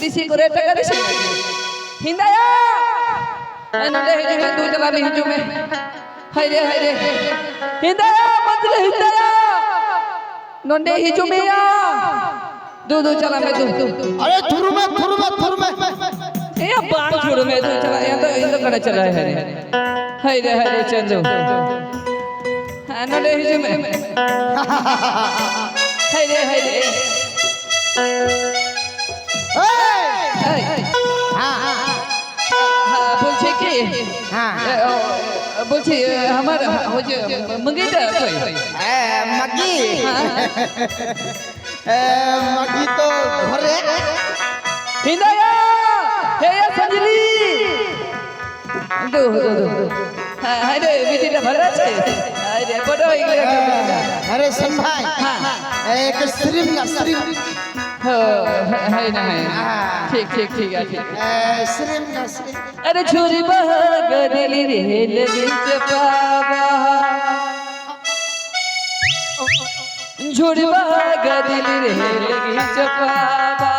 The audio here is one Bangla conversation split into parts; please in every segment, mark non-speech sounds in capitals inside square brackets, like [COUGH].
দিছি করে টাকা দিছি হিন্দায়া! হ্যাঁ, এনলে হিজুমে হ্যাঁ, হ্যাঁ, দুই টাকা বি হিজুমে হাইরে হাইরে হিন্দায়া মতলে হিন্দায়া। নন্ডে হিজুমিয়া দু দু চলা মে দু। আরে থুরুমে থুরুমে থুরুমে। এ বান থুরুমে দু চলা। এ তো ইন্দো কড়া চলা হে হাইরে হাইরে চন্দু এনলে হিজুমে হাইরে হাইরে হ্যাঁ, হ্যাঁ, হ্যাঁ। বলছে কি? বলছি আমার ওই যে মঙ্গিটা কই মাগি মাগি তো ঘরে। হিন্দায়া হে সঞ্জলি! দো দো দো। হ্যাঁ রে বিটিটা ভালো আছে? আরে বড় হয়ে গেল। আরে সন ভাই। হ্যাঁ এক স্ট্রিম না স্ট্রিম है ना है ठीक ठीक ठीक है ठीक अरे छोरी बगली रेल विच पावा झुड़ी बगली रेल विच पावा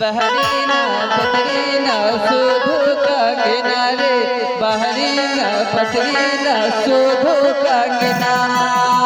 बहरीना पतरीना सुध का किनारे बहरीना पतरीना सुध का किनारे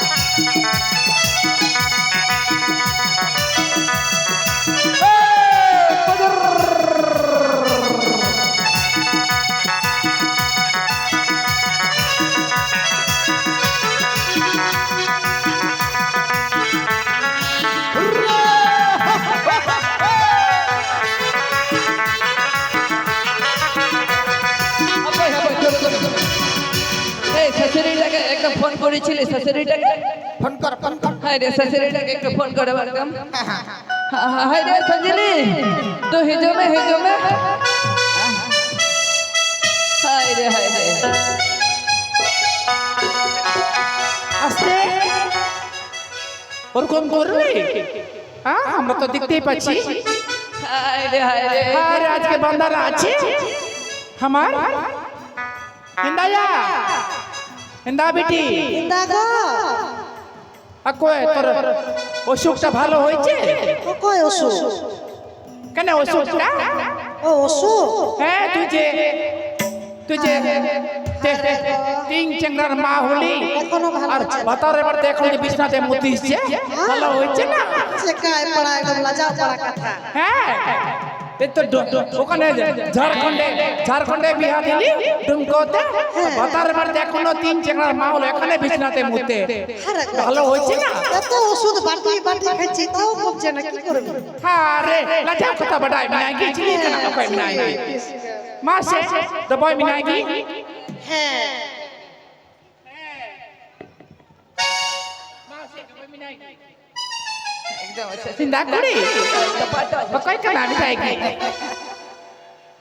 শাশুড়িটাকে ফোন কর ফোন কর। হাই রে শাশুড়িটাকে একটু ফোন করে বলতাম হাই রে সঞ্জলি তো হিজমে হিজমে। হাই রে হাই রে। আস্তে। ওরকম করলে হ্যাঁ আমরা তো দেখতেই পাচ্ছি। আজকে বান্দারা আছে? আমার? ইন্দায়া হিন্দা বেটি। দাগো কই তোর অসুখটা ভালো হয়েছে? ও কই অসু কেন অসুখটা? ও অসু হ্যাঁ তুই যে তুই যে তিন চেংড়ার মা হলি আর। বাতার এবার দেখো যে বিছনাতে মুতিছে ভালো হয়েছে না? সে কায় পড়া একদম লাজা পড়া কথা। হ্যাঁ। তো ওখানে ঝাড়খণ্ডে ঝাড়খণ্ডে বিহা দিলি ডুমকোতে বাতার এবার এখনও তিন চেংড়ার মা হলো এখানে বিছনাতে মুতে ভালো হয়েছে না? এত ওষুধ বাটি বাটি খাচ্ছি তাও কমছে না কি করবে? হ্যাঁ রে লাজা কথা বড়াই মিনাইগি চিনি কেন কই মিনাইগি? মাসে তো বই মিনাইগি? হ্যাঁ। একদম আচ্ছা চিন্তা করি বকই কেনা মিনাইগি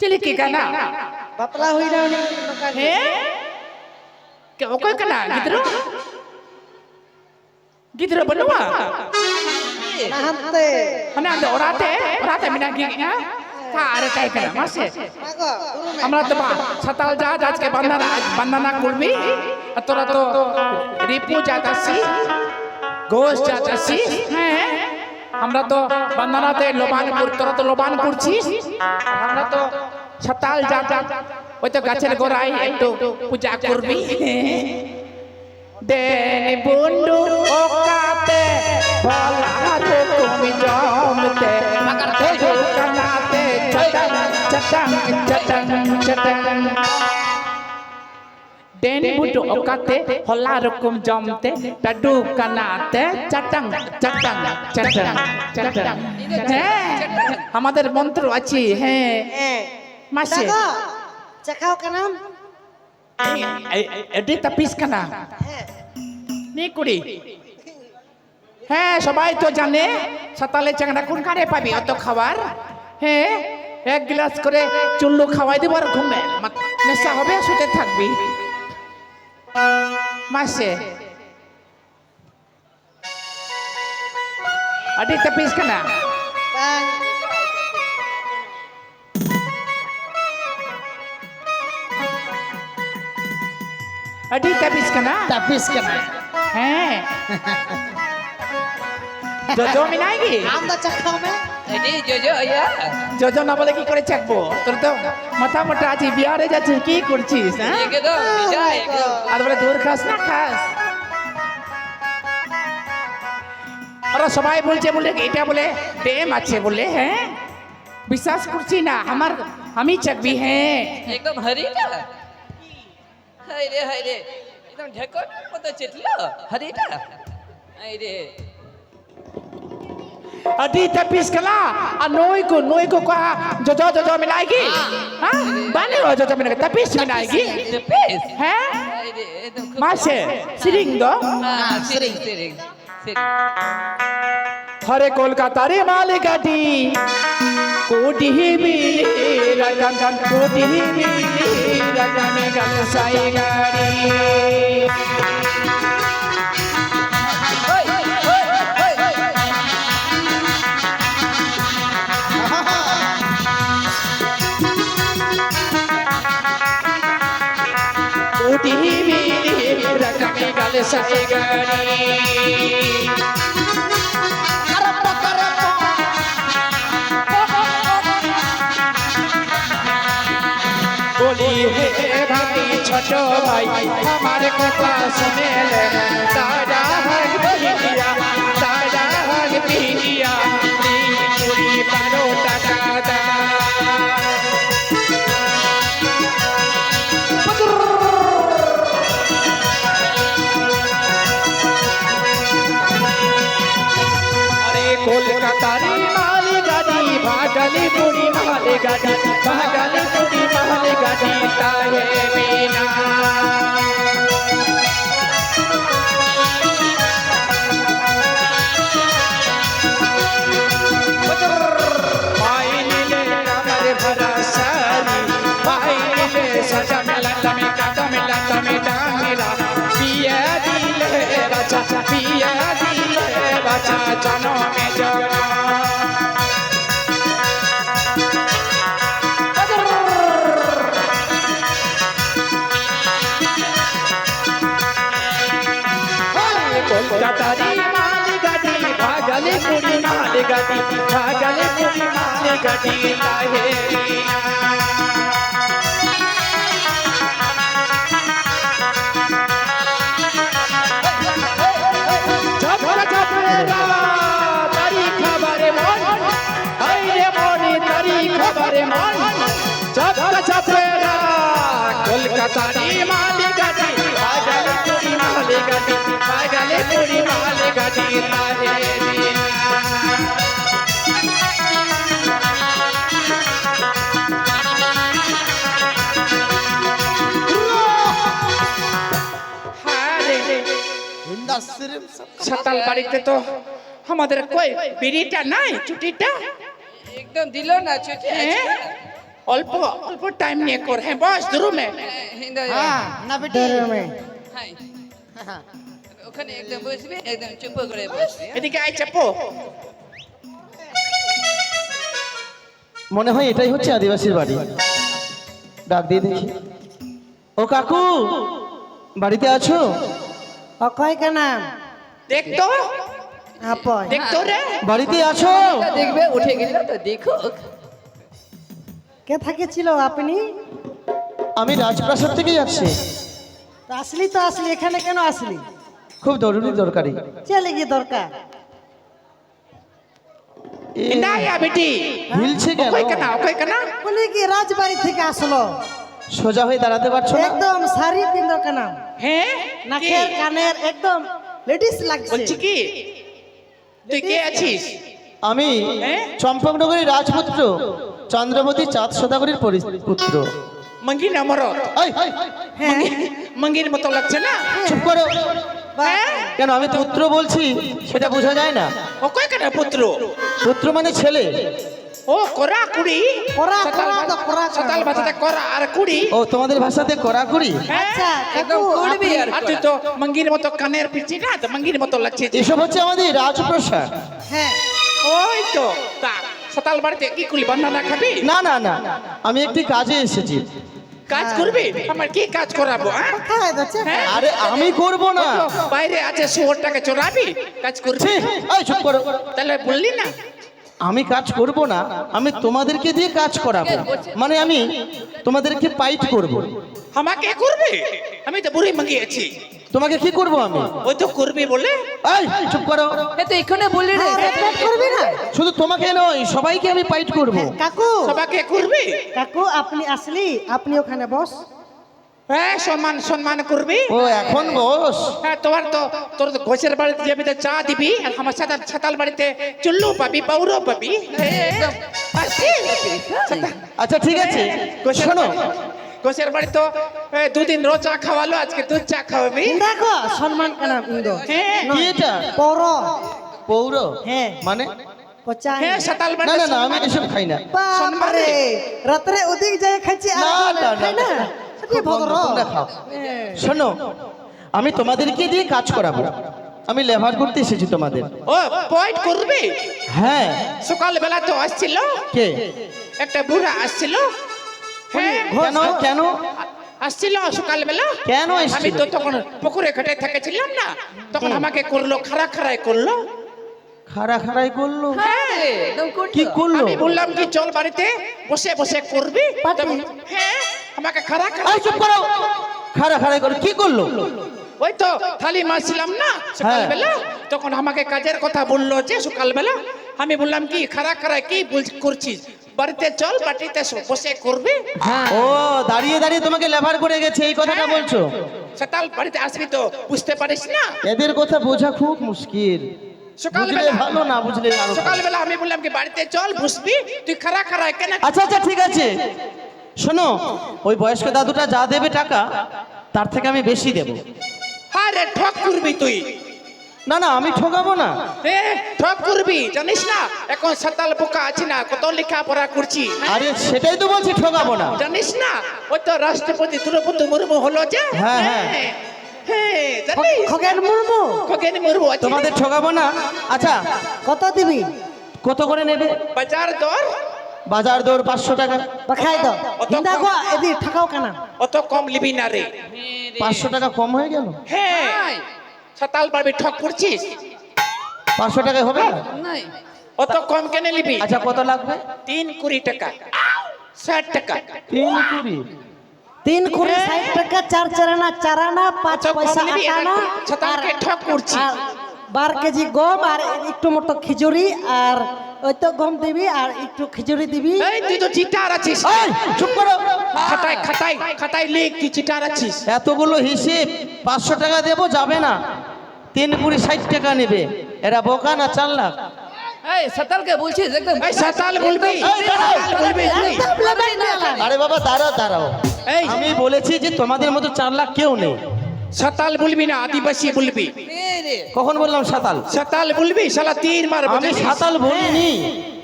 চিলি কি কেনা বাপলা হই না উনি দোকান হে কে ওকই কেনা গিদ্রো গিদ্রো বনুয়া নাহান্তে মানে আন্দে ওরাতে ওরাতে মিনাইগি না তা আরে কাই কেনা মাসে আগো দুরু আমরা তো বা- সাতাল যা আজকে বান্দানা বান্দানা করবি আর তোরা তো রিপু যাতাসি ঘোষ যাতাসি হ্যাঁ আমরা তো বান্দানাতে লোবান তোরা তো লোবান করছিস আমরা তো সাতাল যা যা ওই তো গাছের গোড়ায় একটু পূজা করবি। দেন বন্ধু ওকাতে ভলাতে তুমি জমতে। কানাতে চটং চটং চটং। দেন বুটু ওকাতে হলা রকম জমতে টাডু কানাতে চটং চটং চটং চটং হ্যাঁ আমাদের মন্ত্র আছে হ্যাঁ মাসে দাগো চাখাও কেন এডি তাপিস কানা হ্যাঁ নি কুড়ি হ্যাঁ সবাই তো জানে সাতালে চ্যাংড়া কোনখানে পাবি অত খাবার হ্যাঁ এক গ্লাস করে চুল্লু খাওয়াই দেবো আর ঘুমে নেশা হবে শুতে থাকবি মাসে। আডি তাপিস কেনা Bang. আডি তাপিস কেনা Tapis kena. হ্যাঁ। [LAUGHS] যোজো মিনাইগি আমরা চা খাও মে এটি জোজো ইয়া যোজো না বলে কি করে চাকবো তোর তো মাথা মোটা আছি বিহারে যাচ্ছিস কি করছিস হ্যাঁ আর বলে দূর খাস না খাস ওরা সবাই বলছে বলে এটা বলে ডেম আছে বলে হ্যাঁ বিশ্বাস করছি না আমার আমি চাকবি হ্যাঁ একদম হরিটা হাই রে হাই রে একদম ঢেকন মতো চেটলো হরিটা হাই রে अभी तपिस कला आ नोई को नोई को कहा जो जो जो जो मिलाएगी हाँ बाने हो जो जो मिलाएगी तपिस मिलाएगी The best. हैं হাই রে একদম খুব मासे सिरिंग दो হ্যাঁ সিরিং সিরিং সিরিং हरे कोलकाता रे माले गाड़ी कोटी ही मिली रगन गन कोटी ही कोटी ही मिली रगन गन साई गाड़ी बोली हे भाई छोटो भाई हमारे कथा सुने ले महल गाड़ी पागल सुनी महल गाड़ी ताहे मीना सजन ललमी कदम ललमी डाहिरा पिया दिल बचा, पिया दिल बचा, जनो में जना गाड़ी भागले पूरी माली गाड़ी लाहे ঝপকা ঝপকা তারি খাবারে মন হাইরে মনে তারি খাবারে মন ঝপকা ঝপকা কলকাতা রি মালি গাড়ি বাগালে পুরি মালি গাড়ি বাগালে পুরি মালি গাড়ি তারে Hinda sirim sab. সাতাল বাড়িতে তো আমাদের কই বিড়িটা নাই ছুটিটা একদম দিল না ছুটি হ্যাঁ অল্প অল্প টাইম নিয়ে কর। হ্যাঁ বস রুমে হিন্দা Ah, na beti. ওখানে একদম বসবি একদম চুপ করে বসবি এদিকে আই চাপো। মনে হয় এটাই হচ্ছে আদিবাসীর বাড়ি। ডাক দিয়ে দেখি। ও কাকু বাড়িতে আছো? অকয় কেনা দেখতো আপয় দেখতো রে। বাড়িতে আছো? দেখবে উঠে গেল তো দেখো কে থাকেছিল আপনি? আমি রাজপ্রাসাদ থেকে যাচ্ছি আসলি তো আসলি এখানে কেন আসলি? খুব জরুরি দরকারি। চলে গিয়ে দরকার। না ইয়া বেটি। হিলছে কেন? ওকই কেনা ওকই কেনা। বলি কি রাজবাড়ি থেকে আসলো। সোজা হয়ে দাঁড়াতে পারছ না? একদম শাড়ি পিন্ধো কেনা। হ্যাঁ নাকের কানের একদম লেডিস লাগছে। বলছি কি? তুই কে আছিস? আমি? চম্পকনগরীর রাজপুত্র চন্দ্রমতী চাঁদ সদাগরীর পুত্র। মঙ্গি নামর এই, হ্যাঁ মঙ্গির মতো লাগছে না? চুপ করো। কেন আমি পুত্র বলছি? সেটা বোঝা যায় না। ও কয় কেন পুত্র? পুত্র মানে ছেলে। ও করা কুড়ি? করা, করা তো, করা, সাতাল করা। ভাষাতে করা আর কুড়ি? ও তোমাদের ভাষাতে কড়াকড়ি হ্যাঁ? আচ্ছা একদম করবি আর তুই তো মঙ্গির মতো কানের পিছি না? তো মঙ্গির মতো লাগছে এসব হচ্ছে আমাদের রাজপ্রসাদ। হ্যাঁ। ওই তো তা সাতাল বাড়িতে কি করলি বান্নানা খাবি? না না না আমি একটি কাজে এসেছি। কাজ করবে? আমার কি কাজ করাবো হ্যাঁ? হ্যাঁ? আরে আমি করব না। বাইরে আছে শুয়োরটাকে চড়াবি কাজ করবি? এই চুপ করো। তাহলে বললি না? আমি কাজ করব না আমি তোমাদেরকে দিয়ে কাজ করাবো। মানে আমি তোমাদেরকে পাইট করব। আমাকে করবে? আমি তো বুড়ি মাগিয়েছি। তোমাকে কি করব আমি? ওই তো করবি বলে? এই চুপ করো। এ তো এখানে বললি রে। করবি না? শুধু তোমাকে নয় সবাইকে আমি পাইট করব। কাকু। সবাকে করবি? কাকু আপনি আসলি আপনি ওখানে বস। হ্যাঁ সম্মান সম্মান করবি? ও এখন বস। হ্যাঁ তোমার তো তোর তো ঘোষের বাড়িতে যাবি তো চা দিবি আর আমার সাতাল ছাতাল বাড়িতে চুল্লু পাবি পাউরো পাবি। হ্যাঁ, আচ্ছা ঠিক আছে। শোনো ঘোষের বাড়ি তো দুদিন রোজ চা খাওয়ালো আজকে দুধ চা খাওয়াবি? দেখো সম্মান কেন ইন্দো হ্যাঁ। কি এটা? পৌর। পৌর? হ্যাঁ। মানে? পচা হ্যাঁ সাতাল না বাড়ি না না আমি এসব খাই না। বাবারে রাত্রে ওদিক যায় খাচ্ছি আর না, না, না, খাও। শোনো আমি তোমাদেরকে দিয়ে কাজ করাবো। আমি লেবার করতে এসেছি তোমাদের। ও পয়েন্ট করবি? হ্যাঁ। সকালবেলা তো আসছিল। কে? একটা বুড়া আসছিল। হ্যাঁ কেন? কেন? আসছিল সকাল বেলা। কেন আমি তো তখন পুকুরে ঘাটে থেকেছিলাম না। তখন আমাকে করল খাড়া খাড়াই করল। খাড়া খাড়াই করল? হ্যাঁ। রে, একদম কি করল? আমি বললাম কি চল বাড়িতে বসে বসে করবি? হ্যাঁ আমাকে খাড়া খাড়া এই চুপ করো। খাড়া খাড়াই করল কি করল? ওই তো থালি মারছিলাম না সকালবেলা হ্যাঁ। তখন আমাকে কাজের কথা বলল যে সকালবেলা আমি বললাম কি খাড়া খাড়া কি বল- করছিস? বাড়িতে চল বাটিতে বসে করবি? ও দাঁড়িয়ে দাঁড়িয়ে তোমাকে লেবার করে গেছে এই কথাটা হ্যাঁ। বলছো? সকাল বাড়িতে আসবি তো বুঝতে পারিস না? এদের কথা বোঝা খুব মুশকিল। সকালবেলা। ভালো না বুঝলে আরও সকালবেলা আমি বললাম কি বাড়িতে চল বুঝবি তুই কেন আচ্ছা আচ্ছা ঠিক আছে। শোনো ওই বয়স্ক দাদুটা যা দেবে টাকা তার থেকে আমি বেশি দেব। আরে ঠক করবি তুই। না না আমি ঠকাবো না। এ ঠক করবি জানিস না? এখন সাতাল বোকা আছি না কত লেখাপড়া করছি। আরে সেটাই তো বলছি ঠকাবো না। জানিস না? ওই তো রাষ্ট্রপতি দ্রৌপদী মুর্মু হলো যে। হ্যাঁ, হ্যাঁ। হ্যাঁ জানিস? খগেন মুর্মু। খগেন মুর্মু তোমাদের ঠকাবো না? আচ্ছা কত দিবি? কত করে নেবে? বাজার দর? বাজার দর পাঁচশো টাকা। বা খাই দাও। অত হিন্দা গো এদি ঠকাও কেন? অত কম লিবি না রে। পাঁচশো টাকা কম হয়ে গেল। হ্যাঁ। সাতাল পারবি ঠক করছিস? পাঁচশো টাকায় হবে নাই। অত কম কেন লিবি আচ্ছা কত লাগবে? তিন কুড়ি টাকা। ষাট টাকা। তিন কুড়ি। তিন কুড়ি ষাট টাকা চার চারানা চারানা পাঁচ পয়সা নিবি, আটানা ছাতালকে ঠক করছিস। বার কেজি গম আর একটু মতো খিচুড়ি আর ওই তো গম দিবি আর একটু খিচুড়ি দিবি। এই তুই তো চিটার আছিস। চুপ করো। খাতায় খাতায় খাতায় লিখ তুই চিটার আছিস। এতগুলো হিসেব পাঁচশো টাকা দেবো যাবে না। তিন কুড়ি ষাট টাকা নেবে। এরা বোকা না চার লাখ এই সাতালকে বলছিস? একদম। এই সাতাল বলবি। আরে বাবা দাঁড়াও দাঁড়াও। এই। আমি বলেছি যে তোমাদের মতো চার লাখ কেউ নেই। সাতাল বলবি না আদিবাসী বলবি। কখন বললাম সাতাল? সাতাল বলবি শালা তিন মার আমি? সাতাল বলিনি।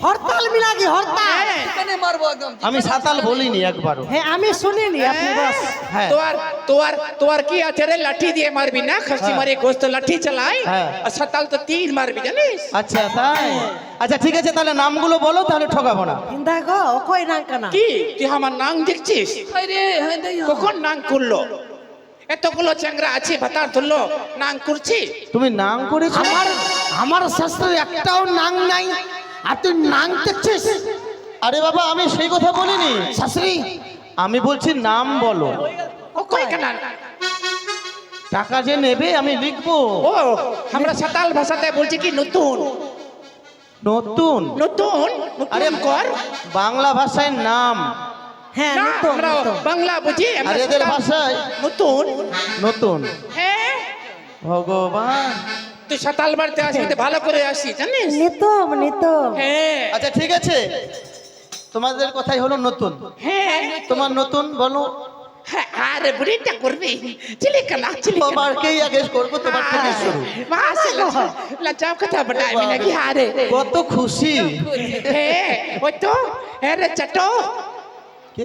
হরতাল মিলাগি হরতাল। হ্যাঁ, এখানে মারবো একদম। আমি সাতাল বলিনি একবারও। হ্যাঁ আমি শুনিনি আপনি বস। হ্যাঁ। তোর তোর তোর কি আছে রে? লাঠি দিয়ে মারবি না? খাসি হ্যাঁ। মারে গোস্ত লাঠি চালাই? হ্যাঁ। আর সাতাল তো তীর মারবি জানিস? আচ্ছা তাই? আচ্ছা ঠিক আছে তাহলে নামগুলো বলো তাহলে ঠকাবো না। গো কই না কেন? কি? তুই আমার নাং দেখছিস? হাই রে হাই রে। কখন নাং করল? এতগুলো চ্যাংরা আছে ভাতার ধরলো নাং করছি? তুমি নাম করেছ? আমার আমার শাস্ত্রে একটাও নাং নাই। আর তুই নাং দেখছিস? আরে বাবা আমি সেই কথা বলিনি। শাশুড়ি। আমি বলছি নাম বলো। ও কই কেন টাকা যে নেবে আমি লিখব। ও আমরা সাতাল ভাষাতে বলছি কি নতুন? নতুন? নতুন? আরে কর? বাংলা ভাষায় নাম। হ্যাঁ নতুন আমরা বাংলা বুঝি আর এদের ভাষায় নতুন? নতুন। হ্যাঁ। ভগবান। তুই সাতাল বাড়িতে আসবি ভালো করে আসি জানিস? নিতম নিতম। হ্যাঁ। আচ্ছা ঠিক আছে। তোমাদের কথাই হলো নতুন। হ্যাঁ। তোমার নতুন বলো। হ্যাঁ, আরে বুড়িটা করবি। চিলি কানা চিলি কানা তোমারকেই আগে করব তোমার থেকে শুরু। মাসে লজ্জাও কথা বটাবি নাকি আরে কত খুশি। হে ওই তো হ্যাঁ চাটো। কি?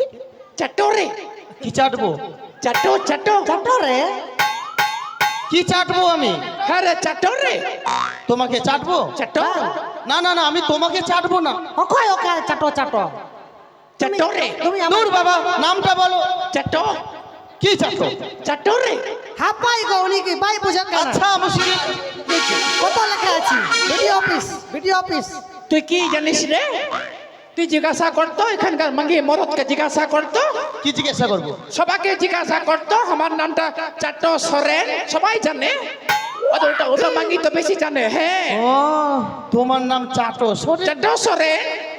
চাটো রে। কি চাটবো? চাটো চাটো। চাটো রে। কি চাটবো আমি? হ্যাঁ রে চাটো রে। তোমাকে চাটবো? চাটো না না না আমি তোমাকে চাটবো না। ওকে ওকে চাটো চাটো। চাটো রে। তুমি আমার বাবা নামটা বলো। চাটো। কি চাটো? চাটো রে। হাপাই গো উনি কি? বাই বুঝা আচ্ছা মুশকিল কত লেখা আছে? Video office video office. তুই কি জানিস রে? তুই জিজ্ঞাসা করতো এখানকার মাঙ্গি মরদকে জিজ্ঞাসা করতো? কি জিজ্ঞাসা করব? সবাইকে জিজ্ঞাসা করতো আমার নামটা চাটো সরেন সবাই জানে? ওটা ওটা মাঙ্গি তো বেশি জানে হ্যাঁ ও তোমার নাম চাটো সরে চাটো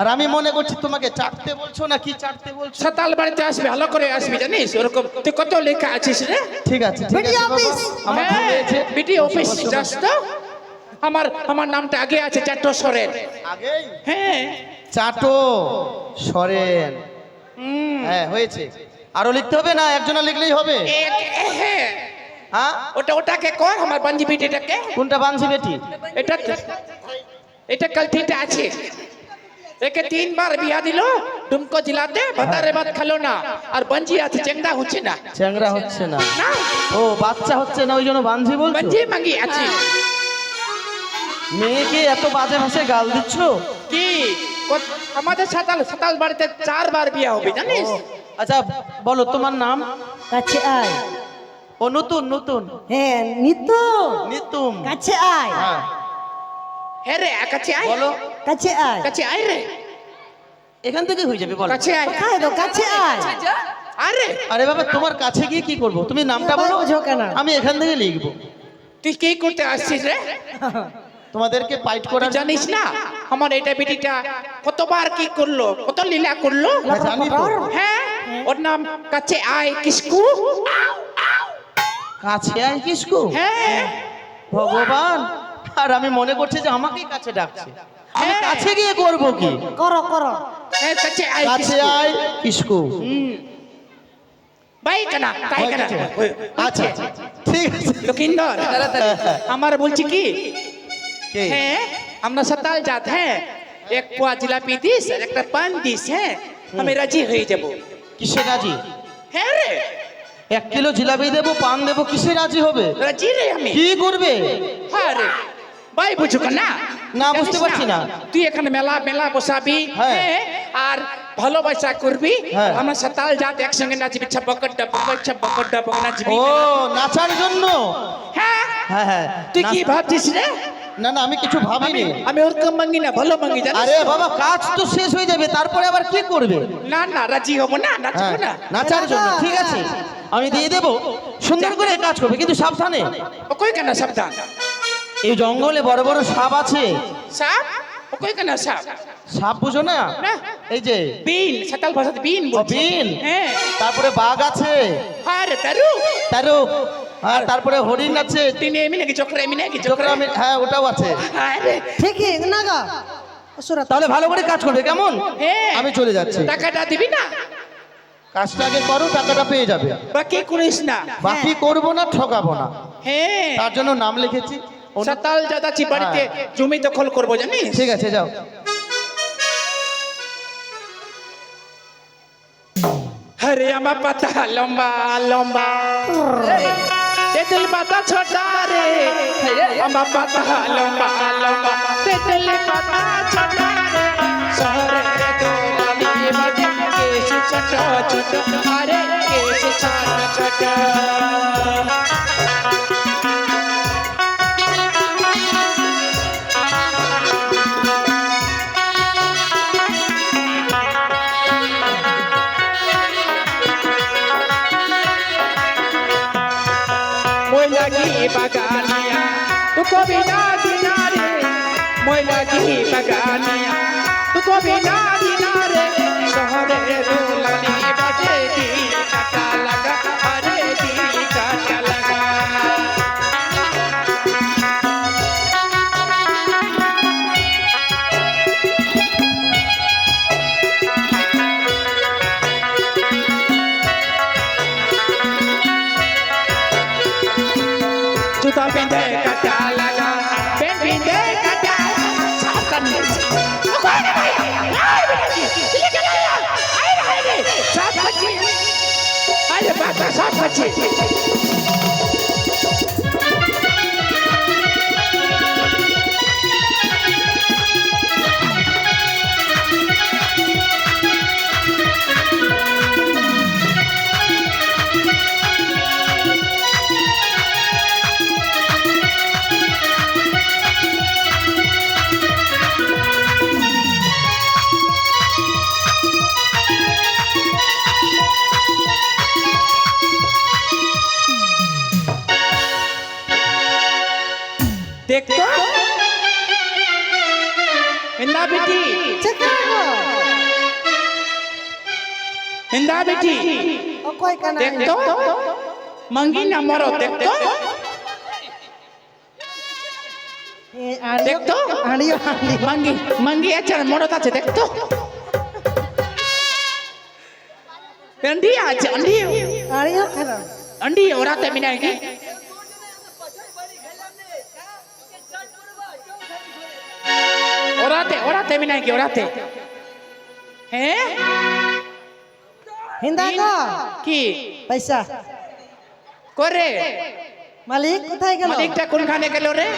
আর আমি মনে করছি তোমাকে চাটতে বলছো না কি চাটতে বলছো? সাতাল বাড়িতে আসবি ভালো করে আসবি জানিস? ওরকম তুই কত লেখা আছিস রে? ঠিক আছে ঠিক ভিডিও আছে অফিস। আমার বিটি অফিস যাস তো। আমার আমার নামটা আগে আছে চাটো সরেন। হ্যাঁ। চাটো সরেন। হ্যাঁ হয়েছে। আরও লিখতে হবে না? একজনা লিখলেই হবে। হ্যাঁ। হ্যাঁ? ওটা ওটাকে কর আমার বাঞ্জি বিটিটাকে কোনটা বেটি এটা এটা আছে। একে তিনবার বিয়া দিল। ডুমকো জেলাতে ভাতারে ভাত খেলো না। আর বাঞ্জি আছে চেংড়া হচ্ছে না। হচ্ছে না। ও বাচ্চা হচ্ছে না ওই জন্য বানঝি বলছো? বাঞ্জি আছে। মেয়েকে এত বাজে ভাষায় গাল দিচ্ছ? কি? আমাদের সাতাল সাতাল বাড়িতে চারবার বিয়া হবে জানিস? আচ্ছা বলো তোমার নাম? কাছে আয়। ও নতুন নতুন। হ্যাঁ নিতু নিতুম। কাছে আয়। হ্যাঁ। হ্যাঁ রে কাছে আয়। বলো। কাছে আয়। কাছে আয় রে। এখান থেকে হয়ে যাবে বলো। কাছে আয়। কোথায় তো কাছে আয়। আরে আরে বাবা তোমার কাছে গিয়ে কি করব? তুমি নামটা বলো। বুঝো কেন? আমি এখান থেকে লিখব। তুই কি করতে আসছিস রে? [LAUGHS] তোমাদেরকে পাইট করার জানিস না? আমার এটা বেটিটা কতবার কি করল? কত লীলা করল? হ্যাঁ, জানি তো। হ্যাঁ? ওর নাম কাছে আয় কিসকু। কাছে আয় কিসকু? হ্যাঁ। ভগবান আর আমি মনে করছি যে আমাকেই কাছে ডাকছে। আমি হ্যাঁ। কাছে গিয়ে করব কি? করো করো। হ্যাঁ কাছে আয় কাছে কিসকু। আয় কিসকু। বাই কানা তাই কানা আচ্ছা আচ্ছা। ঠিক আছে। লক্ষিন্দর তাড়াতাড়ি। আমার বলছি কে? হ্যাঁ আমরা সাতাল জাত হ্যাঁ এক পোয়া জিলাপি দিস আর একটা পান দিস হ্যাঁ আমি রাজি হয়ে যাব কিসে রাজি হ্যাঁ রে এক কিলো জিলাপি দেবো পান দেবো কিসে রাজি হবে রাজি রে আমি কি করবে হ্যাঁ রে ভাই বুঝো না। না, বুঝতে পারছি না। তুই এখানে মেলা মেলা বসাবি হ্যাঁ। হ্যাঁ? আর ভালোবাসা করবি। হ্যাঁ। আমরা সতাল জাত একসঙ্গে নাচবি। ছাপকর ডাবকর ছাপকর ডাবক নাচবি। ও নাচার জন্য? হ্যাঁ? হ্যাঁ হ্যাঁ। তুই কি ভাবছিস রে? না না আমি কিছু ভাবিনি। আমি ওরকম মাঙ্গি না ভালো মাঙ্গি জানিস? আরে বাবা কাজ তো শেষ হয়ে যাবে তারপরে আবার কি করবে? না না রাজি হব না নাচবো না। নাচার জন্য ঠিক আছে। আমি দিয়ে দেব। সুন্দর করে কাজ করবে কিন্তু সাবধানে। ও কই কেন সাবধান? এই জঙ্গলে বড় বড় সাপ আছে। সাপ? ও কই কেন সাপ? সাপ বুঝো না। এই যে বিন সাতাল ভাষাতে বিন বিন? হ্যাঁ। তারপরে বাঘ আছে। হ্যাঁ রে তারু আর তারপরে হরিণ আছে। তিনি এমনি নাকি চক্র এমি নাকি চক্র চোখরা? আমি- হ্যাঁ ওটাও আছে। হ্যাঁ রে। ঠিকই না গো। তাহলে ভালো করে কাজ করবে কেমন? হ্যাঁ। আমি চলে যাচ্ছি। টাকাটা দিবি না? কাজটা আগে করো টাকাটা পেয়ে যাবে। বাকি করিস না। বাকি করব না ঠকাবো না। হ্যাঁ। তার জন্য নাম লিখেছি। সাতাল যাচ্ছি বাড়িতে জমি দখল করব জানিস? ঠিক আছে যাও। আরে আমার পাতা লম্বা লম্বা। তেতুল পাতা ছোটা রে। আমার পাতা লম্বা লম্বা। তেতুল পাতা ছোটা রে। শহরে ছোট ছোট। আরে কেশ ছোট ছোট। লাগি বাগানিয়া। তু কবি না দিনারে মই লাগি বাগানিয়া। তু কবি না দিনারে, শহরে দোলানি আছে हिंदा बेटी देख तो मंगी ना मरो देख तो देख तो मंगी मंगी अच्छा मरो ता देख तो अंडी आज अंडी अंडी औरा ते मिना की औरा ते औरा ते मिना की औरा ते हैं কি পয়সা করে মালিক কোথায় গেল মালিকটা কোনখানে গেল রে